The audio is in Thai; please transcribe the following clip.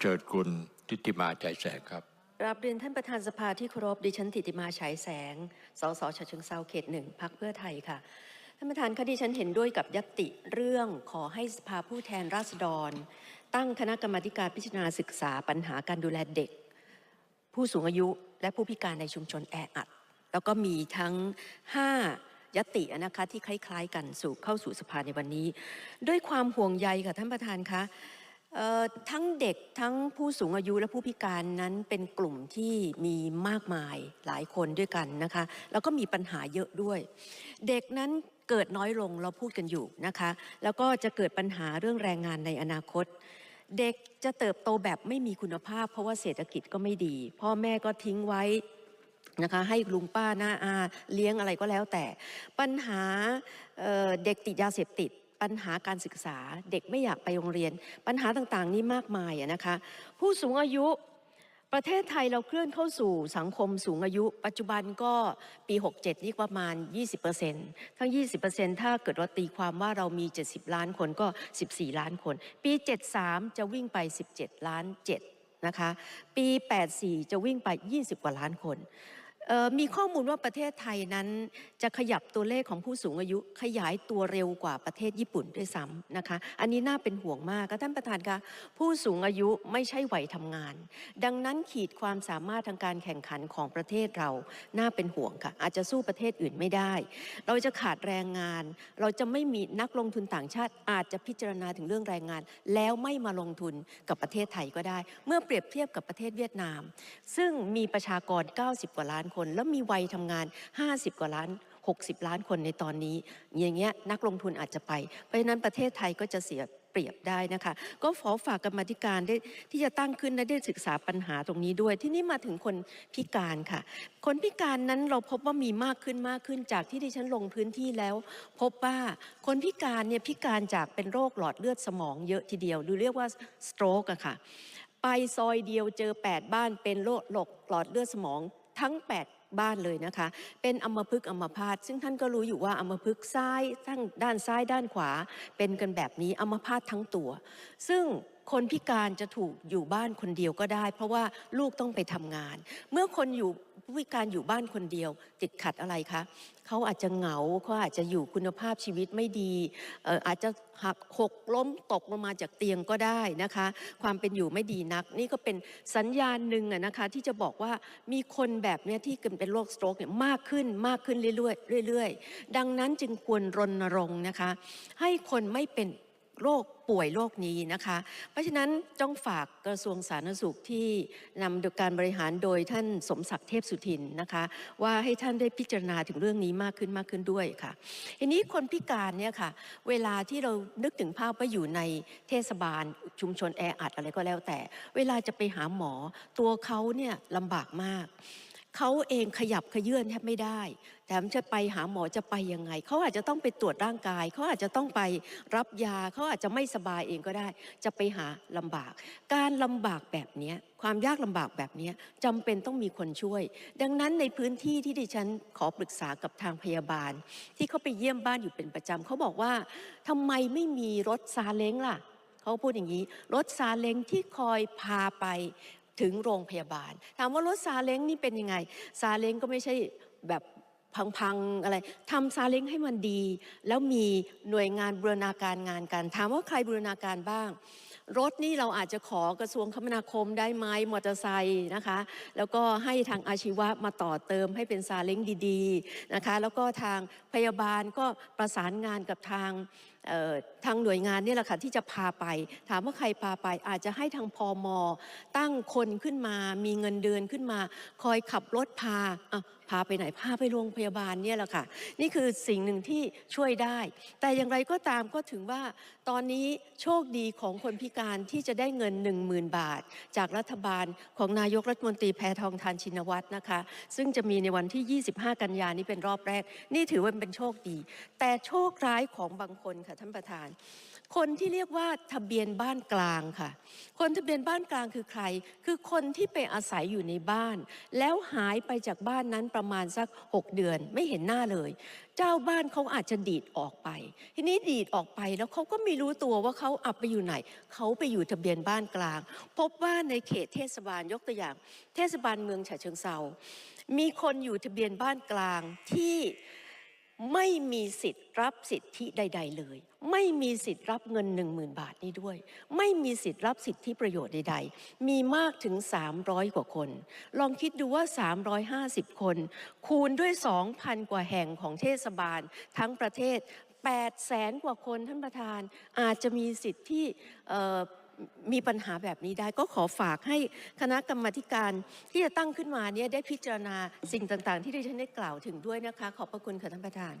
เชิญคุณทิติมาใจแสงครับรับเรียนท่านประธานสภาที่เคารพดิฉันติติมาฉายแสง สสฉะเชิงเซาเขตหนึ่งพักเพื่อไทยค่ะ ท่านประธานคะดิฉันเห็นด้วยกับยติเรื่องขอให้สภาผู้แทนราษฎร ตั้งคณะกรรมการพิจารณาศึกษาปัญหาการดูแลเด็ก ผู้สูงอายุและผู้พิการในชุมชนแออัด แล้วก็มีทั้ง 5ยตินะคะที่คล้าย ๆ กันสู่เข้าสู่สภาในวันนี้ ด้วยความห่วงใยค่ะท่านประธานคะ ทั้งเด็กทั้งผู้สูงอายุและผู้พิการนั้นเป็นกลุ่มที่มีมากมายหลายคนด้วยกันนะคะแล้วก็มีปัญหาเยอะด้วย เด็กนั้นเกิดน้อยลงเราพูดกันอยู่นะคะ แล้วก็จะเกิดปัญหาเรื่องแรงงานในอนาคต เด็กจะเติบโตแบบไม่มีคุณภาพ เพราะว่าเศรษฐกิจก็ไม่ดี พ่อแม่ก็ทิ้งไว้นะคะให้ลุงป้าหน้าอาเลี้ยงอะไรก็แล้วแต่ ปัญหาเเด็กติดยาเสพติด ปัญหาการศึกษาเด็กไม่อยากไปโรงเรียน ปัญหาต่างๆ นี้มากมายนะคะ ผู้สูงอายุประเทศไทยเราเคลื่อนเข้าสู่สังคมสูงอายุ ปัจจุบันก็ปี 67 นี่ประมาณ 20%ทั้ง 20%ถ้าเกิดว่าตีความว่าเรามี 70 ล้านคนก็ 14 ล้านคน ปี 73 จะวิ่งไป 17 ล้าน7นะคะ ปี 84 จะวิ่งไป 20 กว่าล้านคน มีข้อมูลว่าประเทศไทยนั้นจะขยับตัวเลขของผู้สูงอายุขยายตัวเร็วกว่าประเทศญี่ปุ่นด้วยซ้ำนะคะ อันนี้น่าเป็นห่วงมากค่ะท่านประธานคะผู้สูงอายุไม่ใช่วัยทำงาน ดังนั้นขีดความสามารถทางการแข่งขันของประเทศเราน่าเป็นห่วงค่ะ อาจจะสู้ประเทศอื่นไม่ได้ เราจะขาดแรงงาน เราจะไม่มีนักลงทุนต่างชาติ อาจจะพิจารณาถึงเรื่องแรงงาน แล้วไม่มาลงทุนกับประเทศไทยก็ได้ เมื่อเปรียบเทียบกับประเทศเวียดนาม ซึ่งมีประชากร 90 กว่าล้านคนแล้วมีวัยทำงาน 50 กว่าล้าน 60 ล้านคนในตอนนี้ อย่างเงี้ยนักลงทุนอาจจะไป เพราะฉะนั้นประเทศไทยก็จะเสียเปรียบได้นะคะ ก็ขอฝากกรรมธิการได้ที่จะตั้งขึ้นและได้ศึกษาปัญหาตรงนี้ด้วย ที่นี่มาถึงคนพิการค่ะ คนพิการนั้นเราพบว่ามีมากขึ้นมากขึ้นจากที่ดิฉันลงพื้นที่แล้ว พบว่าคนพิการเนี่ยพิการจากเป็นโรคหลอดเลือดสมองเยอะทีเดียวหรือเรียกว่าสโตรกอะค่ะไปซอยเดียวเจอ 8 บ้านเป็นโรคหลอดเลือดสมอง ทั้ง 8 บ้านเลยนะคะ เป็นอัมพฤกษ์อัมพาตซึ่งท่านก็รู้อยู่ว่าอัมพฤกษ์ซ้ายทั้งด้านซ้ายด้านขวา เป็นกันแบบนี้อัมพาตทั้งตัว ซึ่ง คนพิการจะถูกอยู่บ้านคนเดียวก็ได้ เพราะว่าลูกต้องไปทำงาน เมื่อคนอยู่ผู้พิการอยู่บ้านคนเดียว ติดขัดอะไรคะเขาอาจจะเหงาเขาอาจจะอยู่คุณภาพชีวิตไม่ดีอาจจะหักหกล้มตกลงมาจากเตียงก็ได้นะคะ ความเป็นอยู่ไม่ดีนัก นี่ก็เป็นสัญญาณหนึ่งนะคะ ที่จะบอกว่ามีคนแบบเนี้ยที่เป็นโรคสโตรกเนี่ยมากขึ้นมากขึ้นเรื่อยๆเรื่อยๆ ดังนั้นจึงควรรณรงค์นะคะ ให้คนไม่เป็น โรคป่วยโรคนี้นะคะ เพราะฉะนั้นต้องฝากกระทรวงสาธารณสุขที่นำการบริหารโดยท่านสมศักดิ์เทพสุทินนะคะ ว่าให้ท่านได้พิจารณาถึงเรื่องนี้มากขึ้นมากขึ้นด้วยค่ะทีนี้คนพิการเนี่ยค่ะ เวลาที่เรานึกถึงภาพว่าอยู่ในเทศบาลชุมชนแออัดอะไรก็แล้วแต่ เวลาจะไปหาหมอตัวเขาเนี่ยลำบากมาก เขาเองขยับขยื่นแทบไม่ได้ แถมจะไปหาหมอจะไปยังไง เขาอาจจะต้องไปตรวจร่างกาย เขาอาจจะต้องไปรับยา เขาอาจจะไม่สบายเองก็ได้ จะไปหาลำบาก การลำบากแบบนี้ความยากลำบากแบบนี้จำเป็นต้องมีคนช่วย ดังนั้นในพื้นที่ที่ดิฉันขอปรึกษากับทางพยาบาล ที่เขาไปเยี่ยมบ้านอยู่เป็นประจำเขาบอกว่าทำไมไม่มีรถซาเล้งล่ะเขาพูดอย่างนี้ รถซาเล้งที่คอยพาไป ถึงโรงพยาบาล ถามว่ารถซาเล้งนี่เป็นยังไง ซาเล้งก็ไม่ใช่แบบพังๆอะไรทำซาเล้งให้มันดี แล้วมีหน่วยงานบูรณาการงานกัน ถามว่าใครบูรณาการบ้าง รถนี่เราอาจจะขอกระทรวงคมนาคมได้ไหมมอเตอร์ไซค์นะคะ แล้วก็ให้ทางอาชีวะมาต่อเติมให้เป็นซาเล้งดีๆนะคะ แล้วก็ทางพยาบาลก็ประสานงานกับทาง ทางหน่วยงานนี่แหละค่ะที่จะพาไป ถามว่าใครพาไป อาจจะให้ทางพอมตั้งคนขึ้นมา มีเงินเดือนขึ้นมา คอยขับรถพาพาไปไหนพาไปโรงพยาบาลเนี่ยแหละค่ะ นี่คือสิ่งหนึ่งที่ช่วยได้ แต่อย่างไรก็ตามก็ถึงว่า ตอนนี้โชคดีของคนพิการที่จะได้เงิน 1 0,000 บาท จากรัฐบาลของนายกรัฐมนตรีแพทองทานชินวัตรนะคะ ซึ่งจะมีในวันที่ 25 กันยานี้เป็นรอบแรก นี่ถือว่าเป็นโชคดี แต่โชคร้ายของบางคนค่ะท่านประธาน คนที่เรียกว่าทะเบียนบ้านกลางค่ะ คนทะเบียนบ้านกลางคือใคร คือคนที่ไปอาศัยอยู่ในบ้าน แล้วหายไปจากบ้านนั้นประมาณสัก 6 เดือน ไม่เห็นหน้าเลย เจ้าบ้านเขาอาจจะดีดออกไป ทีนี้ดีดออกไปแล้วเขาก็ไม่รู้ตัวว่าเขาอับไปอยู่ไหนเขาไปอยู่ทะเบียนบ้านกลาง พบว่าในเขตเทศบาลยกตัวอย่าง เทศบาลเมืองฉะเชิงเซามีคนอยู่ทะเบียนบ้านกลางที่ ไม่มีสิทธิ์รับสิทธิใด ๆ เลย ไม่มีสิทธิ์รับเงิน 1 0,000 บาทนี้ด้วย ไม่มีสิทธิ์รับสิทธิประโยชน์ใด ๆ มีมากถึง 300 กว่าคน ลองคิดดูว่า 350 คน คูณด้วย 2,000 กว่าแห่งของเทศบาล ทั้งประเทศ8แสนกว่าคนท่านประธานอาจจะมีสิทธิ์ที่ มีปัญหาแบบนี้ได้ก็ขอฝากให้คณะกรรมาการที่จะตั้งขึ้นมาเนี่ยได้พิจารณาสิ่งต่างๆ ที่ดิฉันได้กล่าวถึงด้วยนะคะ ขอบพระคุณค่ะท่านประธาน